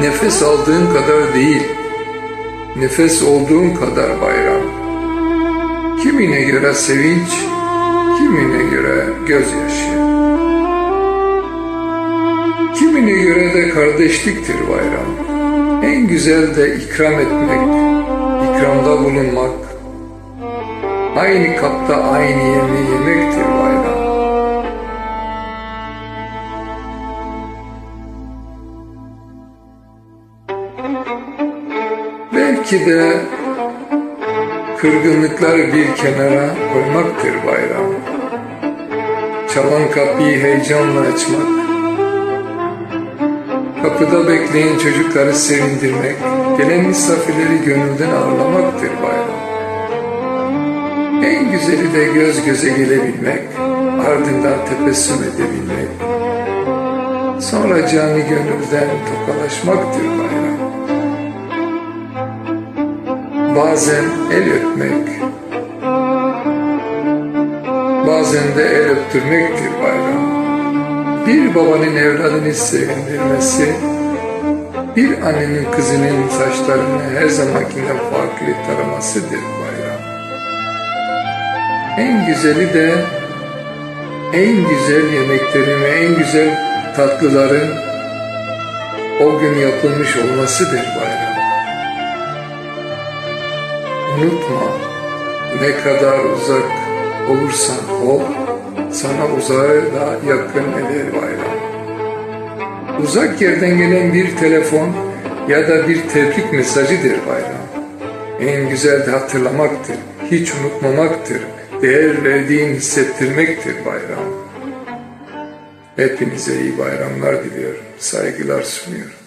nefes aldığın kadar değil, nefes olduğun kadar bayram. Kimine göre sevinç, kimine göre gözyaşı. Kimine göre de kardeşliktir bayram. En güzel de ikram etmek, ikramda bulunmak, aynı kapta aynı yemeği yemektir bayram. Belki de kırgınlıkları bir kenara koymaktır bayram. Çalan kapıyı heyecanla açmak, kapıda bekleyen çocukları sevindirmek, gelen misafirleri gönülden ağırlamaktır bayram. En güzeli de göz göze gelebilmek, ardından tebessüm edebilmek, sonra canı gönülden tokalaşmaktır bayram. Bazen el öpmek, bazen de el öptürmektir bayram. Bir babanın evladını sevindirmesi, bir annenin kızının saçlarını her zamankinden farklı taramasıdır bayram. En güzeli de en güzel yemeklerin ve en güzel tatlıların o gün yapılmış olmasıdır bayram. Unutma ne kadar uzak olursan ol, sana uzağı da yakın eder bayram. Uzak yerden gelen bir telefon ya da bir tebrik mesajıdır bayram. En güzel de hatırlamaktır, hiç unutmamaktır, değer verdiğin hissettirmektir bayram. Hepinize iyi bayramlar diliyorum, saygılar sunuyorum.